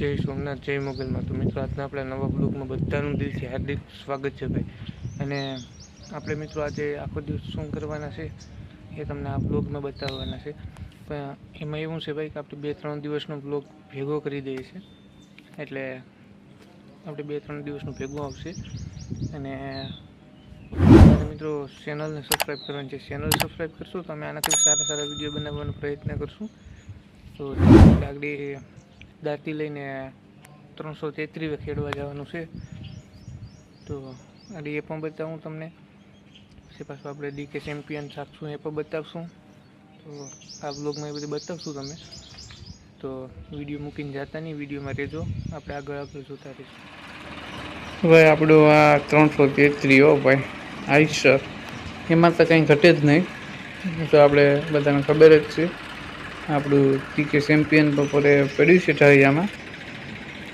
જય સોમનાથ, જય મોગલમાં. તો મિત્રો, આજના આપણા નવા બ્લોગમાં બધાનું દિલથી હાર્દિક સ્વાગત છે ભાઈ. અને આપણે મિત્રો, આજે આખો દિવસ શું કરવાના છે એ તમને આ બ્લોગમાં બતાવવાના છે. પણ એમાં એવું છે ભાઈ કે આપણે બે ત્રણ દિવસનો બ્લોગ ભેગો કરી દઈએ છીએ. એટલે આપણે બે ત્રણ દિવસનું ભેગું આવશે. અને મિત્રો ચેનલને સબસ્ક્રાઈબ કરવાની છે. ચેનલ સબસ્ક્રાઈબ કરશો તો અમે આનાથી સારા સારા વીડિયો બનાવવાનો પ્રયત્ન કરશું. તો આગળ દાંતી લઈને ત્રણસો તેત્રીસ ખેડવા જવાનું છે. તો અને એ પણ બતાવું તમને. પછી પાછું આપણે ડીકે ચેમ્પિયન સાખશું એ પણ બતાવશું. તો આ બ્લોગમાં એ બધું બતાવશું તમે તો વીડિયો મૂકીને જતા નહીં, વિડીયોમાં રહેજો. આપણે આગળ આગળ જોતા રહીશું. ભાઈ, આપણો આ ત્રણસો તેત્રી હો ભાઈ. આઈસર એમાં તો કંઈ ઘટે જ નહીં. તો આપણે બધાને ખબર જ છે. આપણું પીકે ચેમ્પિયન બપોરે પડ્યું છે ઢળિયામાં.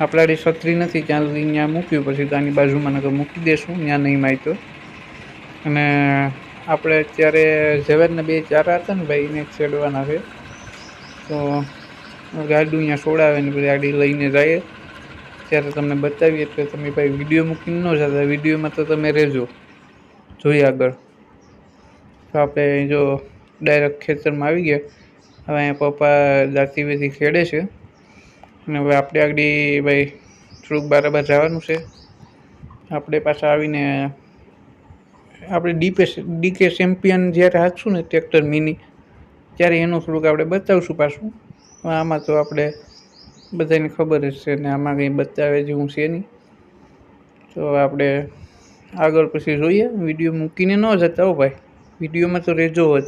આપણાડી છત્રી નથી ત્યાં સુધી ત્યાં મૂક્યું? પછી તો આની બાજુમાં નગર મૂકી દેશું, ત્યાં નહીં માય અને આપણે અત્યારે ઝવેરના બે ચારા હતા ને ભાઈ, એને છેડવાના છે. તો ગાડું અહીંયા છોડાવે ને પછી ગાડી લઈને જઈએ ત્યારે તમને બતાવીએ, એટલે તમે ભાઈ વીડિયો મૂકીને ન જતા, વિડીયોમાં તો તમે રહેજો. જોઈએ આગળ. તો આપણે જો ડાયરેક્ટ ખેતરમાં આવી ગયા. હવે અહીંયા પપ્પા દાંતી વેથી ખેડે છે. અને હવે આપણે આગળ ભાઈ થોડુંક બરાબર જવાનું છે. આપણે પાછા આવીને આપણે ડીપે ડીકે ચેમ્પિયન જ્યારે હાંચશું ને ટ્રેક્ટર મિની, ત્યારે એનું થોડુંક આપણે બતાવશું પાછું. આમાં તો આપણે બધાને ખબર જ છે ને આમાં કંઈ બતાવે જેવું છે નહીં. તો આપણે આગળ પછી જોઈએ. વીડિયો મૂકીને ન જતા હો ભાઈ. વિડીયોમાં તો રહેજો જ.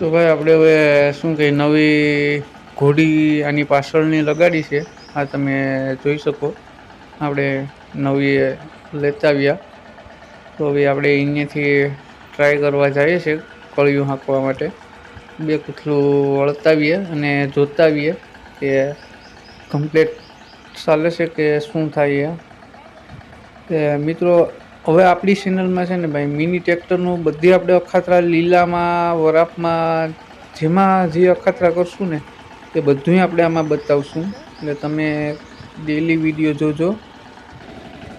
તો ભાઈ, આપણે હવે શું કહે નવી ઘોડી આની પાછળની લગાડી છે. આ તમે જોઈ શકો. આપણે નવી લેતા આવ્યા. તો હવે આપણે અહીંયાથી ટ્રાય કરવા જઈએ છીએ, કળિયું હાંકવા માટે. બે કૂથલું વળતાવીએ અને જોતાવીએ કે કમ્પ્લેટ ચાલે છે કે શું થાય એ મિત્રો હવે આપણી ચેનલમાં છે ને ભાઈ મિની ટ્રેક્ટરનું બધી આપણે અખાતરા લીલામાં, વરાપમાં, જેમાં જે અખાતરા કરશું ને, એ બધું આપણે આમાં બતાવશું. એટલે તમે ડેલી વીડિયો જોજો.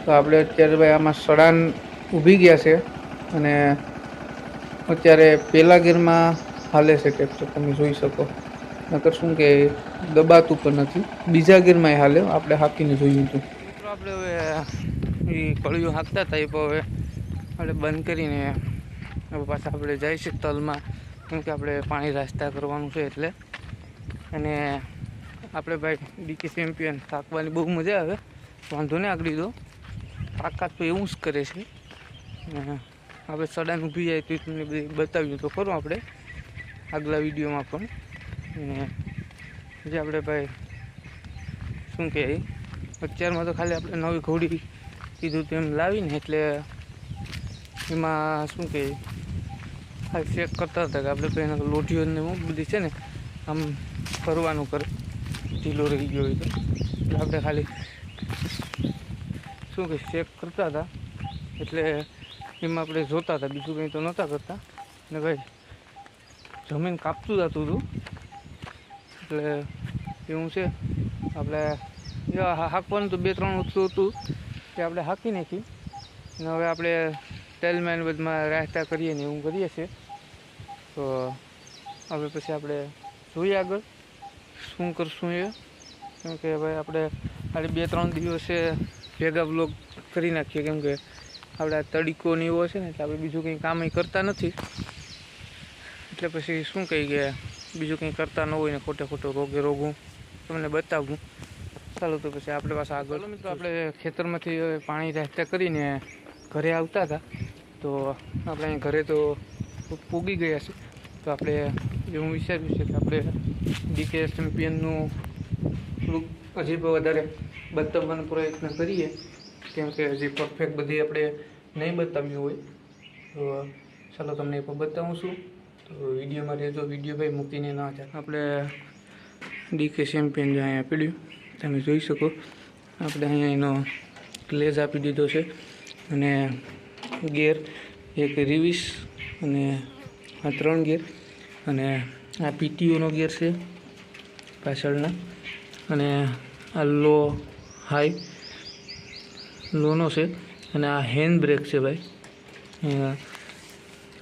તો આપણે અત્યારે ભાઈ આમાં સડાન ઊભી ગયા છે. અને અત્યારે પહેલા ગેરમાં હાલે છે ટ્રેક્ટર તમે જોઈ શકો. નકર શું કે દબાતું પણ નથી. બીજા ગેરમાં હાલે, આપણે હાકીને જોયું હતું. આપણે હવે કળિયું હાંકતા હતા એ હવે આપણે બંધ કરીને હવે પાછા આપણે જઈશું તલમાં, કેમ કે આપણે પાણી રાસ્તા કરવાનું છે એટલે. અને આપણે ભાઈ ડીકે ચેમ્પિયન થાકવાની બહુ મજા આવે, વાંધો નહીં આગળ દો તાકાત તો એવું જ કરે છે. આપણે સડાન ઊભી જાય તો તમને બધી બતાવ્યું તો ખરું આપણે, આગલા વિડીયોમાં પણ. અને જે આપણે ભાઈ શું કહે અત્યારમાં તો ખાલી આપણે નવી ઘોડી કીધું તેમ લાવીને એટલે એમાં શું કહે ખાલી ચેક કરતા હતા કે આપણે તો એના લોઢીઓ ને એવું બધી છે ને આમ ફરવાનું કરે ઢીલો રહી ગયો હોય તો આપણે ખાલી શું કહે ચેક કરતા હતા એટલે એમાં આપણે જોતા હતા બીજું કંઈ તો નહોતા કરતા ને ભાઈ જમીન કાપતું જતું હતું એટલે એવું છે આપણે હાંકવાનું તો બે ત્રણ વસ્તુ હતું તે આપણે હાંકી નાખી. અને હવે આપણે તેલમાં બધમાં રાહતા કરીએ ને એવું કરીએ છીએ. તો હવે પછી આપણે જોઈએ આગળ શું કરશું એ. કેમ કે ભાઈ આપણે આજે બે ત્રણ દિવસે ભેગા બ્લોગ કરી નાખીએ. કેમ કે આપણે આ તડીકો ને એવો છે ને, એટલે આપણે બીજું કંઈ કામ કરતા નથી. એટલે પછી શું કહી ગયા બીજું કંઈ કરતા ન હોય ને ખોટે ખોટો રોગે રોગું. તમને બતાવું. ચાલો તો પછી આપણે પાસે આગળ મિત્રો આપણે ખેતરમાંથી પાણી રહેતા કરીને ઘરે આવતા હતા. તો આપણે અહીં ઘરે તો પૂગી ગયા છે. તો આપણે એવું વિચાર્યું છે કે આપણે ડીકે ચેમ્પિયનનું થોડુંક હજી વધારે બતાવવાનો પ્રયત્ન કરીએ. કેમ કે હજી પરફેક્ટ બધી આપણે નહીં બતાવ્યું હોય. તો ચાલો તમને એ પણ બતાવું છું. તો વિડીયોમાં રહેજો. વીડિયો ભાઈ મૂકીને ના જાય. આપણે ડીકે ચેમ્પિયન જ્યાં અહીંયા પીડ્યું. તમે જોઈ શકો. આપણે અહીંયા એનો ગ્લેઝ આપી દીધો છે અને ગેર, એક રિવિસ અને આ ત્રણ ગેર અને આ પીટીઓનો ગેર છે પાછળના. અને આ લો હાઈ, લોનો છે અને આ હેન્ડ બ્રેક છે ભાઈ.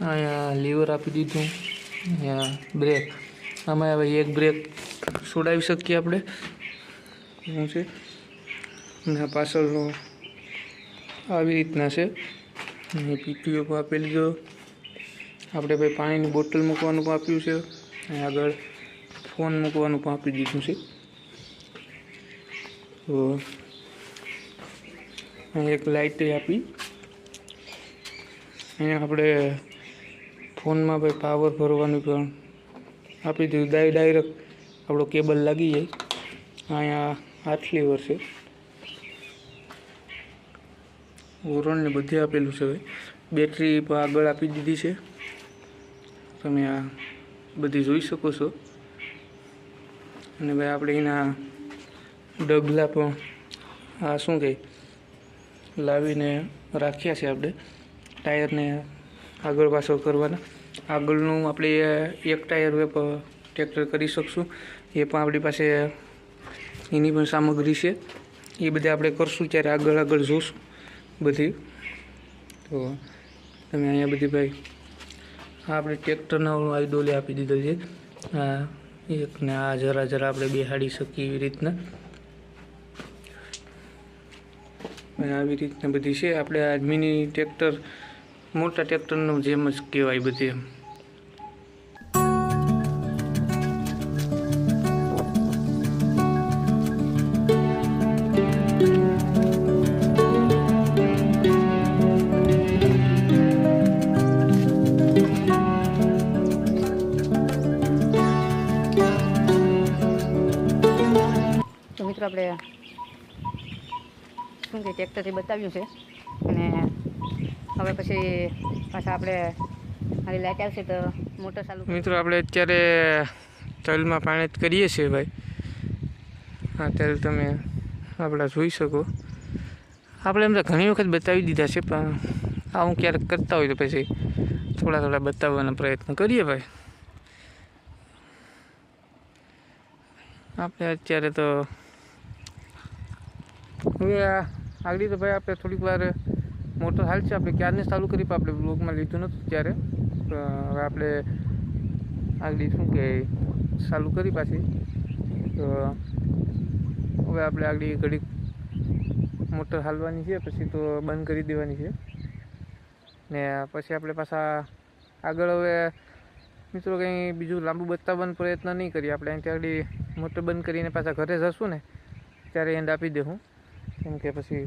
અહીંયા લીવર આપી દીધું, અહીંયા બ્રેક. આમાં હવે એક બ્રેક છોડાવી શકીએ આપણે. શું છે? અને આ પાછળનો આવી રીતના છે. અને પીટીઓ પણ આપેલી જો. આપણે ભાઈ પાણીની બોટલ મૂકવાનું પણ આપ્યું છે. અને આગળ ફોન મૂકવાનું પણ આપી દીધું છે. તો એક લાઇટ આપી. અહીંયા આપણે ફોનમાં ભાઈ પાવર ભરવાનું પણ આપી દીધું. ડાય ડાયરેક્ટ આપણો કેબલ લાગી જાય. અહીંયા આઠ લીવર છે ઓરણ ને બધે આપેલું છે ભાઈ બેટરી પણ આગળ આપી દીધી છે. તમે આ બધી જોઈ શકો છો. અને ભાઈ આપણે એના ડગલા પણ આ શું કહે લાવીને રાખ્યા છે આપણે. ટાયરને આગળ પાછળ કરવાના. આગળનું આપણે એક ટાયર ટ્રેક્ટર કરી શકશું. એ પણ આપણી પાસે એની પણ સામગ્રી છે. એ બધી આપણે કરશું ત્યારે આગળ આગળ જોશું બધી. તો તમે અહીંયા બધી ભાઈ, આ આપણે ટ્રેક્ટરના આઈડોલે આપી દીધેલ છે. આ એક ને આ જરા જરા આપણે બેહાડી શકીએ એવી રીતના. આવી રીતના બધી છે. આપણે આ મિની ટ્રેક્ટર મોટા ટ્રેક્ટરનું જેમ જ કહેવાય બધી એમ. આપણે શું કે ટ્રેક્ટરથી બતાવ્યું છે. અને હવે પછી પાછા આપણે મારી લાઇટ આવશે તો મોટર ચાલુ મિત્રો, આપણે અત્યારે તલમાં પાણી કરીએ છીએ ભાઈ. આ તેલ તમે આપણા જોઈ શકો. આપણે એમ તો ઘણી વખત બતાવી દીધા છે, પણ આવું ક્યારેક કરતા હોય તો પછી થોડા થોડા બતાવવાનો પ્રયત્ન કરીએ ભાઈ. આપણે અત્યારે તો હવે આગળ તો ભાઈ આપણે થોડીક વાર મોટર હાલ છે. આપણે ક્યારને ચાલુ કરી પણ આપણે બ્લોગમાં લીધું નહોતું ત્યારે. હવે આપણે આગળ શું કે ચાલુ કરી પાછી. તો હવે આપણે આગળ ઘડીક મોટર હાલવાની છે. પછી તો બંધ કરી દેવાની છે. ને પછી આપણે પાછા આગળ હવે મિત્રો કંઈ બીજું લાંબુ બતાવવાનો પ્રયત્ન નહીં કરીએ. આપણે અહીંથી આગળ મોટર બંધ કરીને પાછા ઘરે જશું ને, ત્યારે એન્ડ આપી દે હું. કેમ કે પછી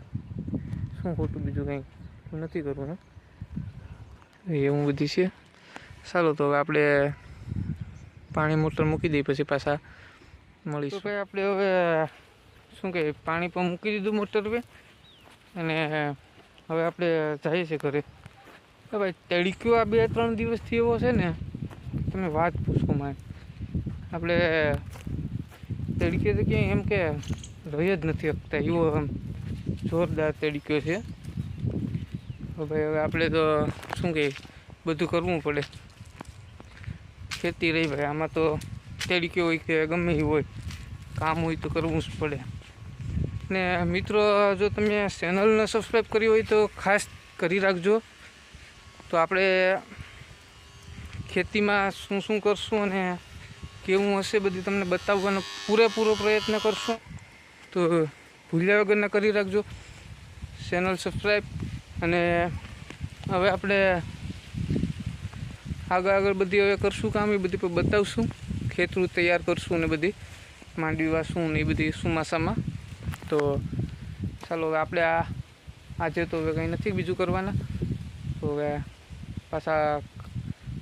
શું ખોટું બીજું કંઈ નથી કરવું ને એવું બધી છે. ચાલો તો હવે આપણે પાણી મોટર મૂકી દઈએ પછી પાછા મળીશું. ભાઈ આપણે હવે શું કહે પાણી પણ મૂકી દીધું મોટર પે. અને હવે આપણે જઈએ છીએ ઘરે. ભાઈ તડક્યો આ બે ત્રણ દિવસથી એવો છે ને તમે વાત પૂછો મારે. આપણે તડકે તો ક્યાંય એમ કે રહી જ નથી શકતા. એવો આમ જોરદાર તડક્યો છે. ભાઈ હવે આપણે તો શું કહીએ? બધું કરવું પડે. ખેતી રહી ભાઈ. આમાં તો તડક્યો હોય કે ગમે એ હોય. કામ હોય તો કરવું જ પડે. ને મિત્રો, જો તમે ચેનલને સબસ્ક્રાઈબ કરી હોય તો ખાસ કરી રાખજો. તો આપણે ખેતીમાં શું શું કરશું અને કેવું હશે બધું તમને બતાવવાનો પૂરેપૂરો પ્રયત્ન કરશું. તો ભૂલ્યા વગરના કરી રાખજો. ચેનલ સબસ્ક્રાઈબ અને હવે આપણે આગળ આગળ બધી હવે કરશું કામ, એ બધી પણ બતાવશું. ખેતરું તૈયાર કરશું ને બધી. માંડવી વાસું ને એ બધી ચોમાસામાં. તો ચાલો હવે આપણે આ, આજે તો હવે કંઈ નથી બીજું કરવાના. તો હવે પાછા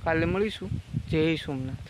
કાલે મળીશું. જય સોમનાથ.